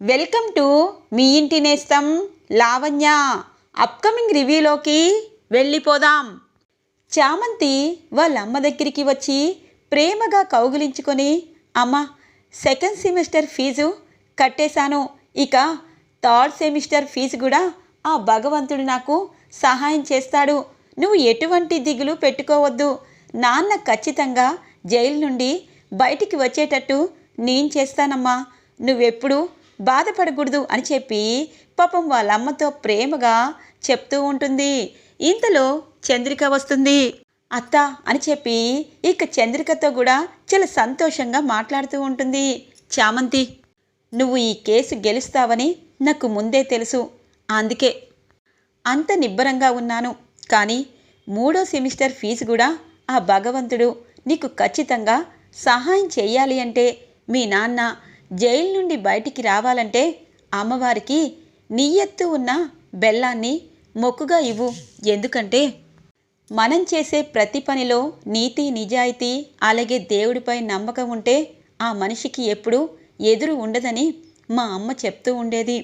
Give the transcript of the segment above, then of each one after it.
Welcome to me ఇంటి నేస్తం Lavanya. Upcoming రివ్యూలోకి వెళ్ళిపోదాం. చామంతి వాళ్ళ అమ్మ దగ్గరికి వచ్చి ప్రేమగా కౌగిలించుకొని అమ్మ సెకండ్ సెమిస్టర్ ఫీజు కట్టేశాను. ఇక థర్డ్ సెమిస్టర్ ఫీజు కూడా ఆ భగవంతుడు నాకు సహాయం చేస్తాడు. నువ్వు ఎటువంటి దిగులు పెట్టుకోవద్దు. నాన్న ఖచ్చితంగా జైలు నుండి బయటికి వచ్చేటట్టు నేను చేస్తానమ్మా. నువ్వెప్పుడు బాధపడకూడదు అని చెప్పి పాపం వాళ్ళ అమ్మతో ప్రేమగా చెప్తూ ఉంటుంది. ఇంతలో చంద్రిక వస్తుంది. అత్త అని చెప్పి ఇక చంద్రికతో కూడా చాలా సంతోషంగా మాట్లాడుతూ ఉంటుంది. చామంతి నువ్వు ఈ కేసు గెలుస్తావని నాకు ముందే తెలుసు. అందుకే అంత నిబ్బరంగా ఉన్నాను. కానీ మూడో సెమిస్టర్ ఫీజు కూడా ఆ భగవంతుడు నీకు ఖచ్చితంగా సహాయం చేయాలి అంటే మీ నాన్న జైలు నుండి బయటికి రావాలంటే అమ్మవారికి నీ ఎత్తు ఉన్న బెల్లాన్ని మొక్కుగా ఇవ్వు. ఎందుకంటే మనం చేసే ప్రతి పనిలో నీతి నిజాయితీ అలాగే దేవుడిపై నమ్మకం ఉంటే ఆ మనిషికి ఎప్పుడూ ఎదురు ఉండదని మా అమ్మ చెప్తూ ఉండేది.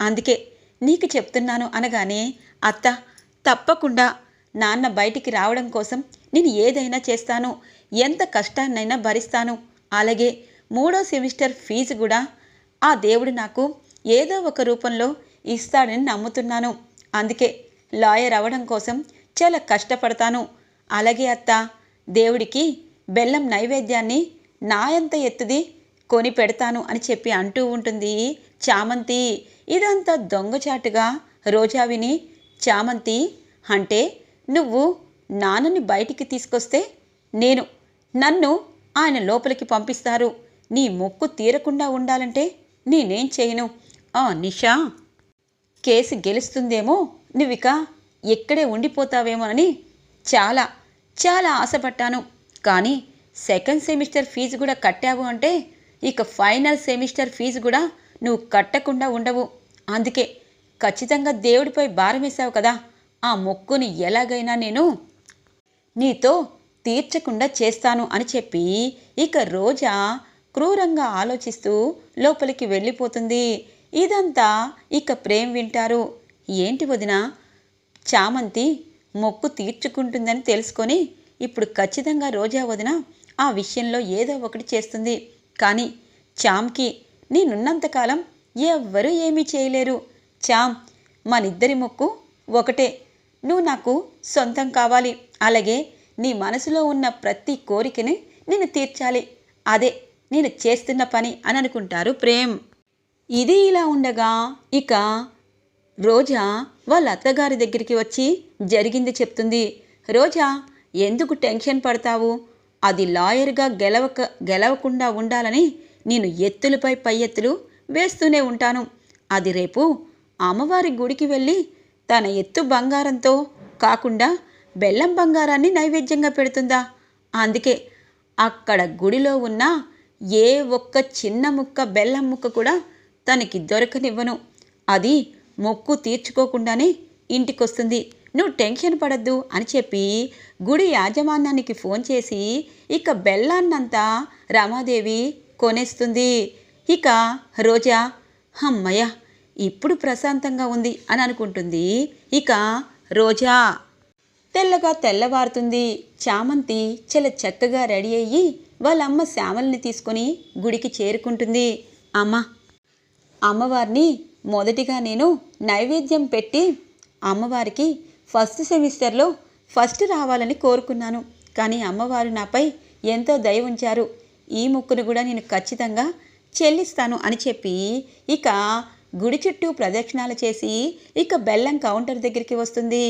అందుకే నీకు చెప్తున్నాను అనగానే అత్త తప్పకుండా నాన్న బయటికి రావడం కోసం నేను ఏదైనా చేస్తాను. ఎంత కష్టాన్నైనా భరిస్తాను. అలాగే మూడో సెమిస్టర్ ఫీజు కూడా ఆ దేవుడు నాకు ఏదో ఒక రూపంలో ఇస్తాడని నమ్ముతున్నాను. అందుకే లాయర్ అవ్వడం కోసం చాలా కష్టపడతాను. అలాగే అత్త దేవుడికి బెల్లం నైవేద్యాన్ని నాయంత ఎత్తుది కొని పెడతాను అని చెప్పి అంటూ ఉంటుంది చామంతి. ఇదంతా దొంగచాటుగా రోజా విని చామంతి అంటే నువ్వు నాన్నని బయటికి తీసుకొస్తే నేను నన్ను ఆయన లోపలికి పంపిస్తారు. నీ మొక్కు తీరకుండా ఉండాలంటే నేనేం చేయను? ఆ నిషా! కేసు గెలుస్తుందేమో నువ్విక ఉండిపోతావేమో ఉండిపోతావేమోనని చాలా చాలా ఆశపడ్డాను. కానీ సెకండ్ సెమిస్టర్ ఫీజు కూడా కట్టావు అంటే ఇక ఫైనల్ సెమిస్టర్ ఫీజు కూడా నువ్వు కట్టకుండా ఉండవు. అందుకే ఖచ్చితంగా దేవుడిపై భారం వేశావు కదా. ఆ మొక్కుని ఎలాగైనా నేను నీతో తీర్చకుండా చేస్తాను అని చెప్పి ఇక రోజా క్రూరంగా ఆలోచిస్తూ లోపలికి వెళ్ళిపోతుంది. ఇదంతా ఇక ప్రేమ్ వింటారు. ఏంటి వదిన? చామంతి మొక్కు తీర్చుకుంటుందని తెలుసుకొని ఇప్పుడు ఖచ్చితంగా రోజా వదిన ఆ విషయంలో ఏదో ఒకటి చేస్తుంది. కానీ చామ్కి నేనున్నంతకాలం ఎవ్వరూ ఏమీ చేయలేరు. చామ్ మనిద్దరి మొక్కు ఒకటే. నువ్వు నాకు సొంతం కావాలి. అలాగే నీ మనసులో ఉన్న ప్రతి కోరికని నేను తీర్చాలి. అదే నేను చేస్తున్న పని అని అనుకుంటారు ప్రేమ్. ఇది ఇలా ఉండగా ఇక రోజా వాళ్ళ అత్తగారి దగ్గరికి వచ్చి జరిగింది చెప్తుంది. రోజా ఎందుకు టెన్షన్ పడతావు? అది లాయర్గా గెలవక గెలవకుండా ఉండాలని నేను ఎత్తులపై పై ఎత్తులు వేస్తూనే ఉంటాను. అది రేపు అమ్మవారి గుడికి వెళ్ళి తన ఎత్తు బంగారంతో కాకుండా బెల్లం బంగారాన్ని నైవేద్యంగా పెడుతుందా? అందుకే అక్కడ గుడిలో ఉన్న ఏ ఒక్క చిన్న ముక్క బెల్లం ముక్క కూడా తనకి దొరకనివ్వను. అది మొక్కు తీర్చుకోకుండానే ఇంటికొస్తుంది. నువ్వు టెన్షన్ పడద్దు అని చెప్పి గుడి యాజమాన్యానికి ఫోన్ చేసి ఇక బెల్లాన్నంతా రమాదేవి కొనేస్తుంది. ఇక రోజా అమ్మయ్య ఇప్పుడు ప్రశాంతంగా ఉంది అని అనుకుంటుంది. ఇక రోజా తెల్లగా తెల్లవారుతుంది. చామంతి చాలా చక్కగా రెడీ అయ్యి వాళ్ళ అమ్మ శ్యామల్ని తీసుకొని గుడికి చేరుకుంటుంది. అమ్మ అమ్మవారిని మొదటిగా నేను నైవేద్యం పెట్టి అమ్మవారికి ఫస్ట్ సెమిస్టర్లో ఫస్ట్ రావాలని కోరుకున్నాను. కానీ అమ్మవారు నాపై ఎంతో దయ ఉంచారు. ఈ ముక్కును కూడా నేను ఖచ్చితంగా చెల్లిస్తాను అని చెప్పి ఇక గుడి చుట్టూ ప్రదక్షిణాలు చేసి ఇక బెల్లం కౌంటర్ దగ్గరికి వస్తుంది.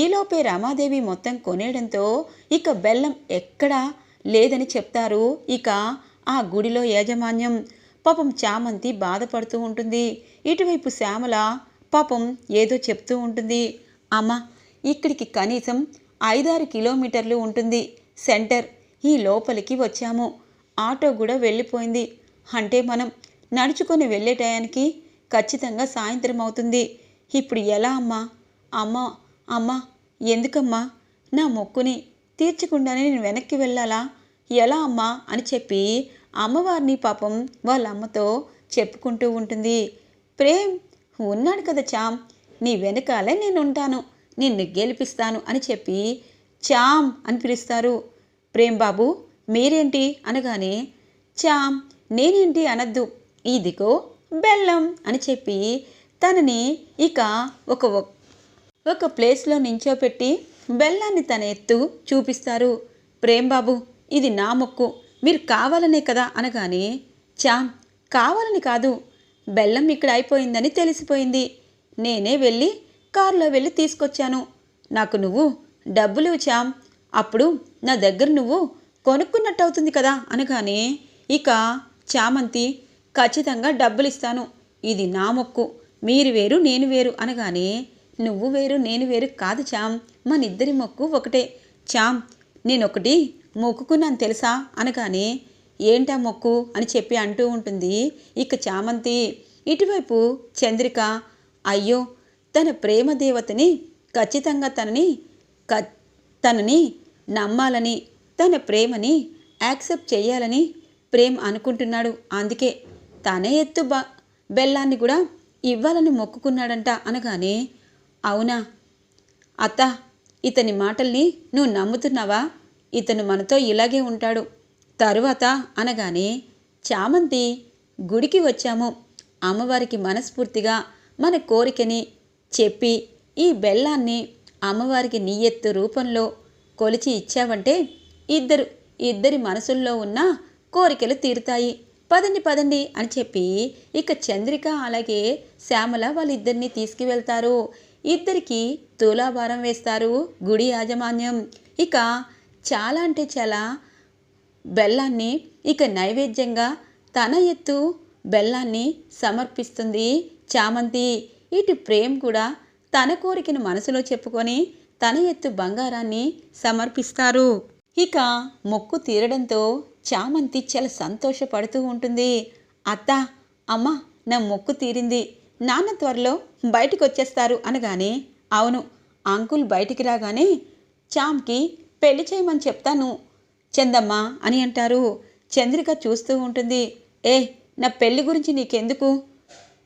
ఈలోపే రమాదేవి మొత్తం కొనేయడంతో ఇక బెల్లం ఎక్కడా లేదని చెప్తారు. ఇక ఆ గుడిలో యాజమాన్యం పాపం చామంతి బాధపడుతూ ఉంటుంది. ఇటువైపు శ్యామల పాపం ఏదో చెప్తూ ఉంటుంది. అమ్మ ఇక్కడికి కనీసం ఐదారు కిలోమీటర్లు ఉంటుంది. సెంటర్. ఈ లోపలికి వచ్చాము. ఆటో కూడా వెళ్ళిపోయింది. అంటే మనం నడుచుకొని వెళ్ళే టయానికి ఖచ్చితంగా సాయంత్రం అవుతుంది. ఇప్పుడు ఎలా అమ్మా? అమ్మ అమ్మ ఎందుకమ్మా? నా మొక్కుని తీర్చకుండానే నేను వెనక్కి వెళ్ళాలా? ఎలా అమ్మా? అని చెప్పి అమ్మవారిని పాపం వాళ్ళ అమ్మతో చెప్పుకుంటూ ఉంటుంది. ప్రేమ్ ఉన్నాడు కదా చామ్ నీ వెనకాలే నేను ఉంటాను నిన్ను గెలిపిస్తాను అని చెప్పి చామ్ అని పిలుస్తారు. ప్రేమ్ బాబు మీరేంటి? అనగానే చామ్ నేనేంటి అనద్దు? ఇదిగో బెల్లం అని చెప్పి తనని ఇక ఒక ఒక ప్లేస్లో నించోపెట్టి బెల్లాన్ని తన ఎత్తు చూపిస్తారు. ప్రేమ్ బాబు ఇది నా మొక్కు. మీరు కావాలనే కదా అనగానే చామ్ కావాలని కాదు. బెల్లం ఇక్కడ అయిపోయిందని తెలిసిపోయింది. నేనే వెళ్ళి కారులో వెళ్ళి తీసుకొచ్చాను. నాకు నువ్వు డబ్బులు చామ్ అప్పుడు నా దగ్గర నువ్వు కొనుక్కున్నట్టు అవుతుంది కదా అనగానే ఇక చామంతి ఖచ్చితంగా డబ్బులు ఇస్తాను ఇది నా మొక్కు. మీరు వేరు నేను వేరు అనగానే నువ్వు వేరు నేను వేరు కాదు చామ్ మన ఇద్దరి మొక్కు ఒకటే. చామ్ నేనొకటి మొక్కుకున్నాను తెలుసా? అనగానే ఏంటా మొక్కు? అని చెప్పి అంటూ ఉంటుంది ఇక చామంతి. ఇటువైపు చంద్రిక అయ్యో తన ప్రేమ దేవతని ఖచ్చితంగా తనని క తనని నమ్మాలని తన ప్రేమని యాక్సెప్ట్ చేయాలని ప్రేమ్ అనుకుంటున్నాడు. అందుకే తనే ఎత్తు బ బెల్లాన్ని కూడా ఇవ్వాలని మొక్కుకున్నాడంట. అనగానే అవునా? అత్త ఇతని మాటల్ని నువ్వు నమ్ముతున్నావా? ఇతను మనతో ఇలాగే ఉంటాడు. తరువాత అనగానే చామంతి గుడికి వచ్చాము. అమ్మవారికి మనస్ఫూర్తిగా మన కోరికని చెప్పి ఈ బెల్లాన్ని అమ్మవారికి నీయెత్తు రూపంలో కొలిచి ఇచ్చావంటే ఇద్దరు ఇద్దరి మనసుల్లో ఉన్న కోరికలు తీరుతాయి. పదండి పదండి అని చెప్పి ఇక చంద్రిక అలాగే శ్యామల వాళ్ళిద్దరిని తీసుకువెళ్తారు. ఇద్దరికి తులాభారం వేస్తారు గుడి యాజమాన్యం. ఇక చాలా అంటే చాలా బెల్లాన్ని ఇక నైవేద్యంగా తన ఎత్తు బెల్లాన్ని సమర్పిస్తుంది చామంతి. ఇటు ప్రేమ్ కూడా తన కోరికను మనసులో చెప్పుకొని తన ఎత్తు బంగారాన్ని సమర్పిస్తారు. ఇక మొక్కు తీరడంతో చామంతి చాలా సంతోషపడుతూ ఉంటుంది. అత్త అమ్మ నా మొక్కు తీరింది. నాన్న త్వరలో బయటికి వచ్చేస్తారు అనగానే అవును అంకుల్ బయటికి రాగానే చామ్కి పెళ్ళి చేయమని చెప్తాను. చందమ్మ అని అంటారు. చంద్రిక చూస్తూ ఉంటుంది. ఏ నా పెళ్ళి గురించి నీకెందుకు?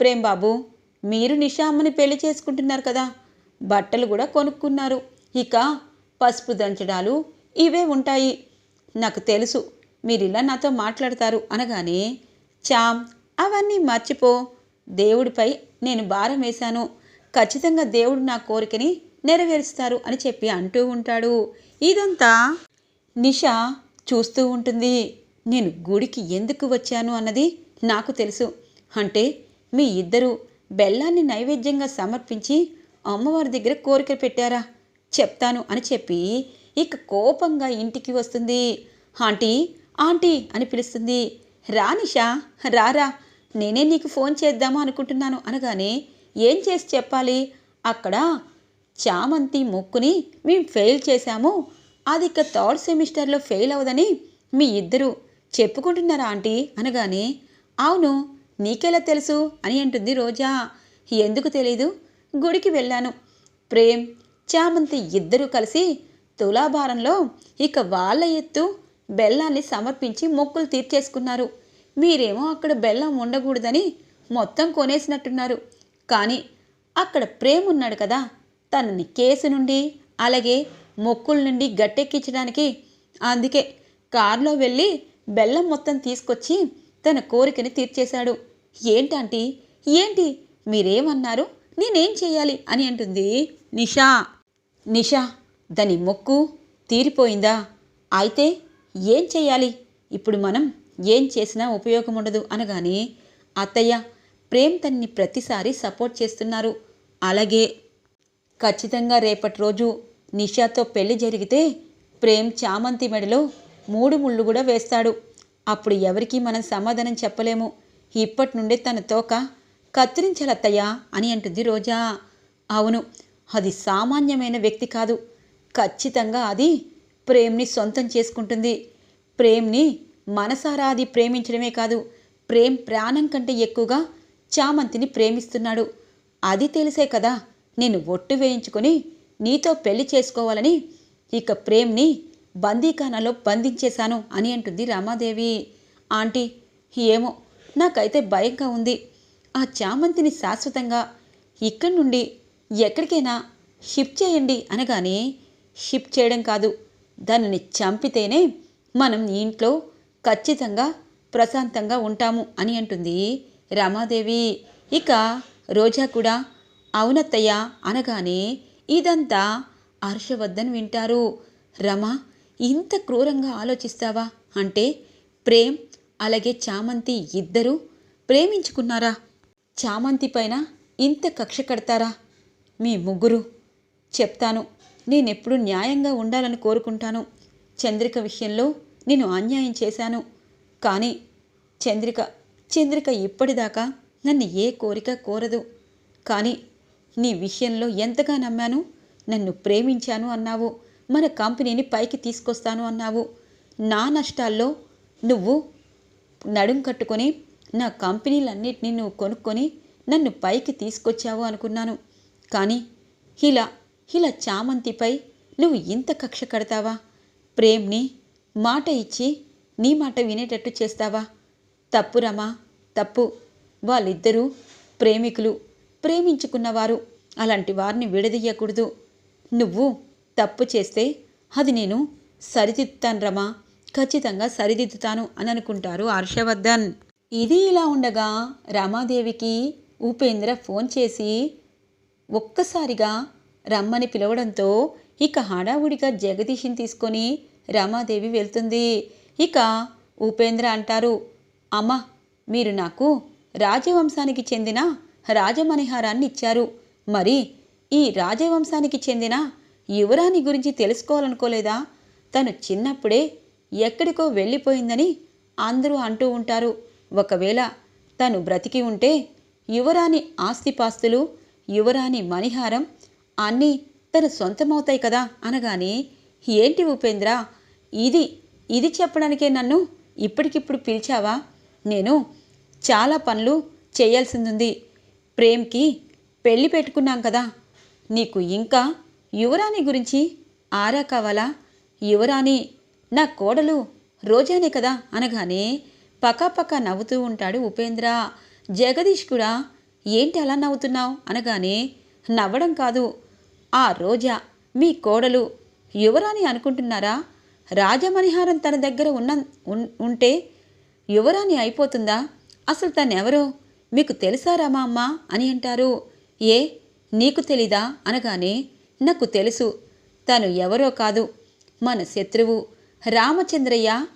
ప్రేమ్ బాబు మీరు నిషా అమ్మని పెళ్ళి చేసుకుంటున్నారు కదా. బట్టలు కూడా కొనుక్కున్నారు. ఇక పసుపు దంచడాలు ఇవే ఉంటాయి. నాకు తెలుసు మీరిలా నాతో మాట్లాడతారు అనగానే చామ్ అవన్నీ మర్చిపో. దేవుడిపై నేను భారం వేశాను. ఖచ్చితంగా దేవుడు నా కోరికని నెరవేరుస్తారు అని చెప్పి అంటూ ఉంటాడు. ఇదంతా నిషా చూస్తూ ఉంటుంది. నేను గుడికి ఎందుకు వచ్చాను అన్నది నాకు తెలుసు. అంటే మీ ఇద్దరు బెల్లాన్ని నైవేద్యంగా సమర్పించి అమ్మవారి దగ్గర కోరిక పెట్టారా? చెప్తాను అని చెప్పి ఇక కోపంగా ఇంటికి వస్తుంది. ఆంటీ ఆంటీ అని పిలుస్తుంది. రానిషా రారా. నేనే నీకు ఫోన్ చేద్దాము అనుకుంటున్నాను అనగానే ఏం చేసి చెప్పాలి? అక్కడ చామంతి మొక్కుని మేము ఫెయిల్ చేశాము. అది ఇక థర్డ్ సెమిస్టర్లో ఫెయిల్ అవదని మీ ఇద్దరు చెప్పుకుంటున్నారా ఆంటీ? అనగానే అవును నీకెలా తెలుసు? అని అంటుంది రోజా. ఎందుకు తెలీదు? గుడికి వెళ్ళాను. ప్రేమ్ చామంతి ఇద్దరూ కలిసి తులాభారంలో ఇక వాళ్ళ ఎత్తు బెల్లాన్ని సమర్పించి మొక్కులు తీర్చేసుకున్నారు. మీరేమో అక్కడ బెల్లం ఉండకూడదని మొత్తం కొనేసినట్టున్నారు. కానీ అక్కడ ప్రేమ్ ఉన్నాడు కదా తనని కేసు నుండి అలాగే మొక్కుల నుండి గట్టెక్కించడానికి. అందుకే కారులో వెళ్ళి బెల్లం మొత్తం తీసుకొచ్చి తన కోరికని తీర్చేశాడు. ఏంటంటీ ఏంటి? మీరేమన్నారు? నేనేం చేయాలి అని అంటుంది నిషా. నిషా దాని మొక్కు తీరిపోయిందా? అయితే ఏం చేయాలి? ఇప్పుడు మనం ఏం చేసినా ఉపయోగం ఉండదు అనగానే అత్తయ్య ప్రేమ్ తన్ని ప్రతిసారి సపోర్ట్ చేస్తున్నారు. అలాగే ఖచ్చితంగా రేపటి రోజు నిషాతో పెళ్ళి జరిగితే ప్రేమ్ చామంతి మెడలో మూడు ముళ్ళు కూడా వేస్తాడు. అప్పుడు ఎవరికీ మనం సమాధానం చెప్పలేము. ఇప్పటి నుండే తన తోక కత్తిరించాలత్తయ్యా అని అంటుంది రోజా. అవును అది సామాన్యమైన వ్యక్తి కాదు. ఖచ్చితంగా అది ప్రేమ్ని సొంతం చేసుకుంటుంది. ప్రేమ్ని మనసారా అది ప్రేమించడమే కాదు ప్రేమ్ ప్రాణం కంటే ఎక్కువగా చామంతిని ప్రేమిస్తున్నాడు. అది తెలిసే కదా నేను ఒట్టు వేయించుకొని నీతో పెళ్ళి చేసుకోవాలని ఇక ప్రేమ్ని బందీఖానాలో బంధించేశాను అని అంటుంది రామాదేవి. ఆంటీ ఏమో నాకైతే భయంగా ఉంది. ఆ చామంతిని శాశ్వతంగా ఇక్కడి నుండి ఎక్కడికైనా షిఫ్ట్ చేయండి అనగానే షిఫ్ట్ చేయడం కాదు దానిని చంపితేనే మనం ఇంట్లో ఖచ్చితంగా ప్రశాంతంగా ఉంటాము అని అంటుంది రమాదేవి. ఇక రోజా కూడా అవునత్తయ్య అనగానే ఇదంతా హర్షవర్ధన్ వింటారు. రమ ఇంత క్రూరంగా ఆలోచిస్తావా? అంటే ప్రేమ్ అలాగే చామంతి ఇద్దరూ ప్రేమించుకున్నారా? చామంతి పైన ఇంత కక్ష కడతారా? మీ ముగ్గురు చెప్తాను. నేనెప్పుడు న్యాయంగా ఉండాలని కోరుకుంటాను. చంద్రిక విషయంలో నేను అన్యాయం చేశాను. కానీ చంద్రిక చంద్రిక ఇప్పటిదాకా నన్ను ఏ కోరిక కోరదు. కానీ నీ విషయంలో ఎంతగా నమ్మాను? నన్ను ప్రేమించాను అన్నావు. మన కంపెనీని పైకి తీసుకొస్తాను అన్నావు. నా నష్టాల్లో నువ్వు నడుం కట్టుకొని నా కంపెనీలన్నిటినీ నువ్వు కొనుక్కొని నన్ను పైకి తీసుకొచ్చావు అనుకున్నాను. కానీ ఇలా ఇలా చామంతిపై నువ్వు ఇంత కక్ష కడతావా? ప్రేమ్ని మాట ఇచ్చి నీ మాట వినేటట్టు చేస్తావా? తప్పు రమా తప్పు. వాళ్ళిద్దరూ ప్రేమికులు. ప్రేమించుకున్నవారు. అలాంటి వారిని విడదీయకూడదు. నువ్వు తప్పు చేస్తే అది నేను సరిదిద్దుతాను రమా. ఖచ్చితంగా సరిదిద్దుతాను అని అనుకుంటారు హర్షవర్ధన్. ఇది ఇలా ఉండగా రామాదేవికి ఉపేంద్ర ఫోన్ చేసి ఒక్కసారిగా రమ్మని పిలవడంతో ఇక హడావుడిగా జగదీష్ని తీసుకొని రమాదేవి వెళ్తుంది. ఇక ఉపేంద్ర అంటారు అమ్మ మీరు నాకు రాజవంశానికి చెందిన రాజమణిహారాన్ని ఇచ్చారు మరి ఈ రాజవంశానికి చెందిన యువరాణి గురించి తెలుసుకోవాలనుకోలేదా? తను చిన్నప్పుడే ఎక్కడికో వెళ్ళిపోయిందని అందరూ అంటూ ఉంటారు. ఒకవేళ తను బ్రతికి ఉంటే యువరాణి ఆస్తిపాస్తులు యువరాణి మణిహారం అన్నీ తన సొంతమవుతాయి కదా? అనగానే ఏంటి ఉపేంద్ర ఇది ఇది చెప్పడానికే నన్ను ఇప్పటికిప్పుడు పిలిచావా? నేను చాలా పనులు చేయాల్సిందుంది. ప్రేమ్కి పెళ్ళి పెట్టుకున్నాం కదా. నీకు ఇంకా యువరాణి గురించి ఆరా కావాలా? యువరాణి నా కోడలు రోజానే కదా అనగానే పకాపకా నవ్వుతూ ఉంటాడు ఉపేంద్ర. జగదీష్ కూడా ఏంటి అలా నవ్వుతున్నావు? అనగానే నవ్వడం కాదు. ఆ రోజా మీ కోడలు యువరాణి అనుకుంటున్నారా? రాజమణిహారం తన దగ్గర ఉన్న ఉంటే యువరాణి అయిపోతుందా? అసలు తనెవరో? మీకు తెలుసా మా అమ్మ? అని అంటారు. ఏ? నీకు తెలీదా? అనగానే నాకు తెలుసు. తను ఎవరో కాదు. మన శత్రువు రామచంద్రయ్య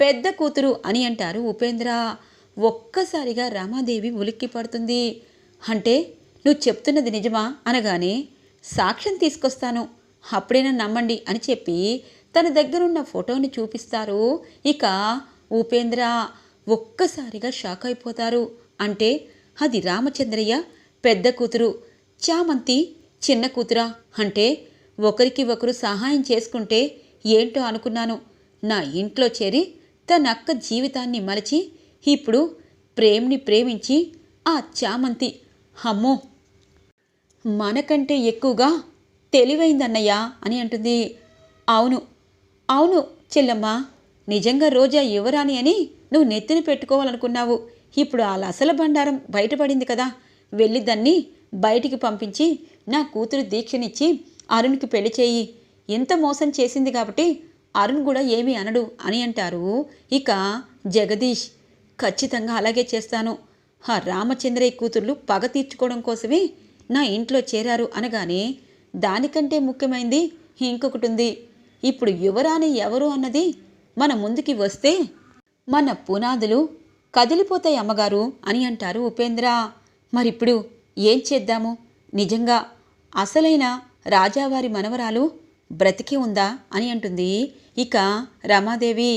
పెద్ద కూతురు అని అంటారు ఉపేంద్ర. ఒక్కసారిగా రామాదేవి ఉలిక్కి పడుతుంది. అంటే నువ్వు చెప్తున్నది నిజమా? అనగానే సాక్ష్యం తీసుకొస్తాను. అప్పుడైనా నమ్మండి అని చెప్పి తన దగ్గరున్న ఫోటోని చూపిస్తారు. ఇక ఉపేంద్ర ఒక్కసారిగా షాక్ అయిపోతారు. అంటే అది రామచంద్రయ్య పెద్ద కూతురు. చామంతి చిన్న కూతురా? అంటే ఒకరికి ఒకరు సహాయం చేసుకుంటే ఏంటో అనుకున్నాను. నా ఇంట్లో చేరి తన అక్క జీవితాన్ని మలచి ఇప్పుడు ప్రేమ్ని ప్రేమించి ఆ చామంతి. అమ్మో! మనకంటే ఎక్కువగా తెలివైందన్నయ్యా అని అంటుంది. అవును అవును చెల్లమ్మ. నిజంగా రోజా యువరాణి అని నువ్వు నెత్తిన పెట్టుకోవాలనుకున్నావు. ఇప్పుడు ఆ లసల బండారం బయటపడింది కదా. వెళ్ళి దాన్ని బయటికి పంపించి నా కూతురు దీక్షనిచ్చి అరుణ్కి పెళ్ళి చేయి. ఎంత మోసం చేసింది కాబట్టి అరుణ్ కూడా ఏమీ అనడు అని అంటారు. ఇక జగదీష్ ఖచ్చితంగా అలాగే చేస్తాను. ఆ రామచంద్రయ్య కూతుర్లు పగ తీర్చుకోవడం కోసమే నా ఇంట్లో చేరారు అనగానే దానికంటే ముఖ్యమైంది ఇంకొకటి ఉంది. ఇప్పుడు యువరాణి ఎవరు అన్నది మన ముందుకి వస్తే మన పునాదులు కదిలిపోతాయి అమ్మగారు అని అంటారు ఉపేంద్ర. మరిప్పుడు ఏం చేద్దాము? నిజంగా అసలైన రాజావారి మనవరాలు బ్రతికి ఉందా అని అంటుంది. ఇక రమాదేవి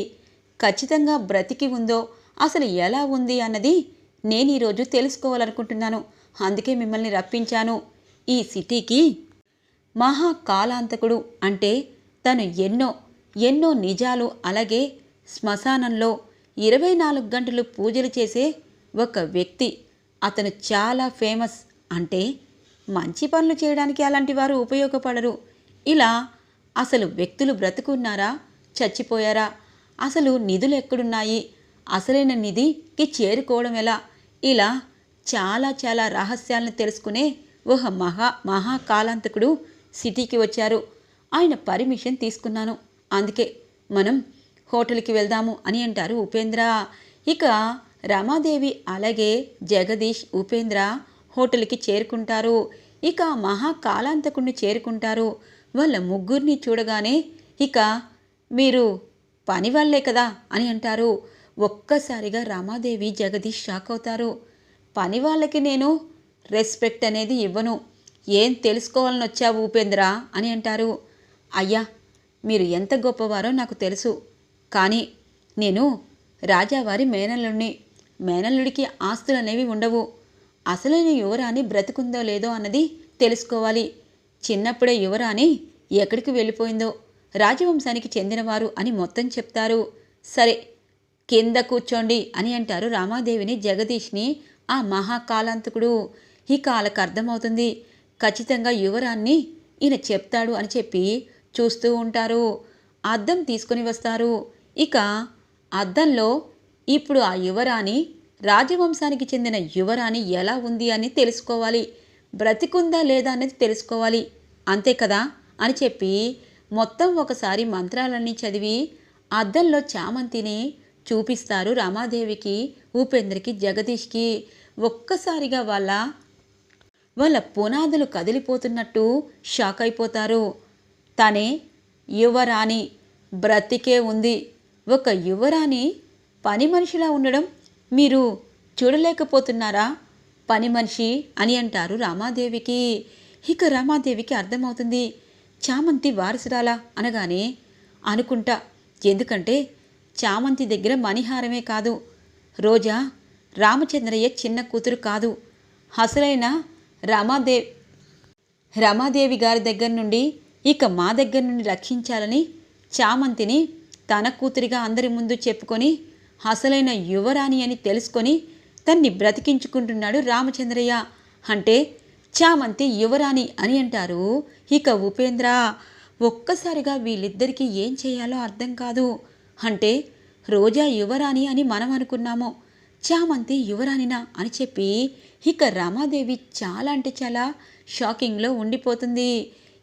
ఖచ్చితంగా బ్రతికి ఉందో అసలు ఎలా ఉంది అన్నది నేను ఈరోజు తెలుసుకోవాలనుకుంటున్నాను. అందుకే మిమ్మల్ని రప్పించాను. ఈ సిటీకి మహాకాలాంతకుడు అంటే తను ఎన్నో ఎన్నో నిజాలు అలాగే శ్మశానంలో ఇరవై నాలుగు గంటలు పూజలు చేసే ఒక వ్యక్తి. అతను చాలా ఫేమస్. అంటే మంచి పనులు చేయడానికి అలాంటి వారు ఉపయోగపడరు. ఇలా అసలు వ్యక్తులు బ్రతుకున్నారా? చచ్చిపోయారా? అసలు నిధులు ఎక్కడున్నాయి? అసలైన నిధికి చేరుకోవడం ఎలా? ఇలా చాలా చాలా రహస్యాలను తెలుసుకునే ఒక మహా మహాకాలాంతకుడు సిటీకి వచ్చారు. ఆయన పర్మిషన్ తీసుకున్నాను. అందుకే మనం హోటల్కి వెళ్దాము అని అంటారు ఉపేంద్ర. ఇక రమాదేవి అలాగే జగదీష్ ఉపేంద్ర హోటల్కి చేరుకుంటారు. ఇక మహాకాలాంతకుణ్ణి చేరుకుంటారు. వాళ్ళ ముగ్గురిని చూడగానే ఇక మీరు పని వాళ్ళే కదా అని అంటారు. ఒక్కసారిగా రమాదేవి జగదీష్ షాక్ అవుతారు. పని వాళ్ళకి నేను రెస్పెక్ట్ అనేది ఇవ్వను. ఏం తెలుసుకోవాలని వచ్చావు ఉపేంద్ర అని అంటారు. అయ్యా మీరు ఎంత గొప్పవారో నాకు తెలుసు. కానీ నేను రాజావారి మేనల్లుడిని మేనల్లుడికి ఆస్తులు అనేవి ఉండవు అసలైన యువరాణి బ్రతుకుందో లేదో అన్నది తెలుసుకోవాలి. చిన్నప్పుడే యువరాణి ఎక్కడికి వెళ్ళిపోయిందో రాజవంశానికి చెందినవారు అని మొత్తం చెప్తారు. సరే కింద కూర్చోండి అని అంటారు రామాదేవిని జగదీష్ని ఆ మహాకాలాంతకుడు. ఇక కాలకు అర్థమవుతుంది ఖచ్చితంగా యువరాన్ని ఈయన చెప్తాడు అని చెప్పి చూస్తూ ఉంటారు. అద్దం తీసుకొని వస్తారు. ఇక అద్దంలో ఇప్పుడు ఆ యువరాణి రాజవంశానికి చెందిన యువరాణి ఎలా ఉంది అని తెలుసుకోవాలి. బ్రతికుందా లేదా అనేది తెలుసుకోవాలి. అంతే కదా అని చెప్పి మొత్తం ఒకసారి మంత్రాలన్నీ చదివి అద్దంలో చామంతిని చూపిస్తారు రామాదేవికి ఉపేంద్రకి జగదీష్కి. ఒక్కసారిగా వాళ్ళ వాళ్ళ పునాదులు కదిలిపోతున్నట్టు షాక్ అయిపోతారు. తనే యువరాణి. బ్రతికే ఉంది. ఒక యువరాణి పని మనిషిలా ఉండడం మీరు చూడలేకపోతున్నారా? పని మనిషి అని అంటారు రామాదేవికి. ఇక రామాదేవికి అర్థమవుతుంది. చామంతి వారసురాలా అనగానే అనుకుంటా. ఎందుకంటే చామంతి దగ్గర మణిహారమే కాదు. రోజా రామచంద్రయ్య చిన్న కూతురు కాదు. అసలైన రమాదేవి రమాదేవి గారి దగ్గర నుండి ఇక మా దగ్గర నుండి రక్షించాలని చామంతిని తన కూతురిగా అందరి ముందు చెప్పుకొని అసలైన యువరాణి అని తెలుసుకొని తన్ని బ్రతికించుకుంటున్నాడు రామచంద్రయ్య. అంటే చామంతి యువరాణి అని అంటారు. ఇక ఉపేంద్ర ఒక్కసారిగా వీళ్ళిద్దరికీ ఏం చేయాలో అర్థం కాదు. అంటే రోజా యువరాణి అని మనం అనుకున్నాము. చామంతి యువరాణినా అని చెప్పి ఇక రమాదేవి చాలా అంటే చాలా షాకింగ్లో ఉండిపోతుంది.